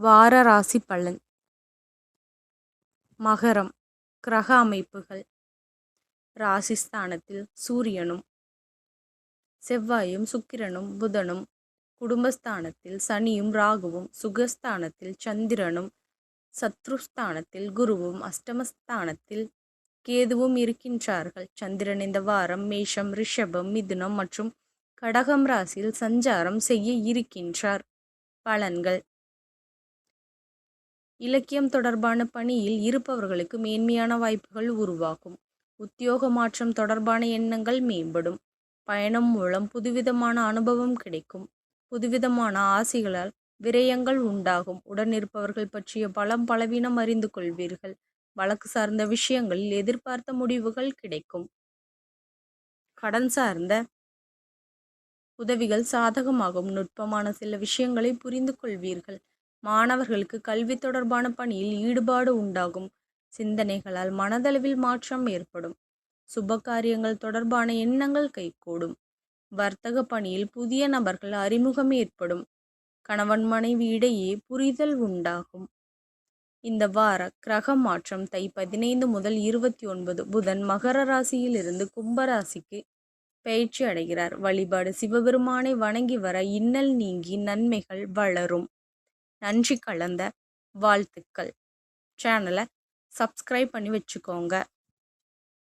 வார ராசி பலன். மகரம் கிரக அமைப்புகள். ராசிஸ்தானத்தில் சூரியனும் செவ்வாயும் சுக்கிரனும் புதனும். குடும்பஸ்தானத்தில் சனியும் ராகுவும். சுகஸ்தானத்தில் சந்திரனும் சத்ருஸ்தானத்தில் குருவும். அஷ்டமஸ்தானத்தில் கேதுவும் இருக்கின்றார்கள். சந்திரன் இந்த வாரம் மேஷம் ரிஷபம் மிதுனம் மற்றும் கடகம் ராசியில் சஞ்சாரம் செய்ய இருக்கின்றார். பலன்கள். இலக்கியம் தொடர்பான பணியில் இருப்பவர்களுக்கு மேன்மையான வாய்ப்புகள் உருவாகும். உத்தியோக மாற்றம் தொடர்பான எண்ணங்கள் மேம்படும். பயணம் மூலம் புதுவிதமான அனுபவம் கிடைக்கும். புதுவிதமான ஆசைகளால் விரயங்கள் உண்டாகும். உடன் இருப்பவர்கள் பற்றிய பலம் பலவீனம் அறிந்து கொள்வீர்கள். வழக்கு சார்ந்த விஷயங்களில் எதிர்பார்த்த முடிவுகள் கிடைக்கும். கடன் சார்ந்த உதவிகள் சாதகமாகும். நுட்பமான சில விஷயங்களை புரிந்து கொள்வீர்கள். மாணவர்களுக்கு கல்வி தொடர்பான பணியில் ஈடுபாடு உண்டாகும். சிந்தனைகளால் மனதளவில் மாற்றம் ஏற்படும். சுப காரியங்கள் தொடர்பான எண்ணங்கள் கைகூடும். வர்த்தக பணியில் புதிய நபர்கள் அறிமுகம் ஏற்படும். கணவன் மனைவி இடையே புரிதல் உண்டாகும். இந்த வார கிரக மாற்றம் தை பதினைந்து முதல் இருபத்தி ஒன்பது புதன் மகர ராசியிலிருந்து கும்பராசிக்கு பயிற்சி அடைகிறார். வழிபாடு சிவபெருமானை வணங்கி வர இன்னல் நீங்கி நன்மைகள் வளரும். நன்றி கலந்த வாழ்த்துக்கள். சேனலை சப்ஸ்கிரைப் பண்ணி வச்சுக்கோங்க.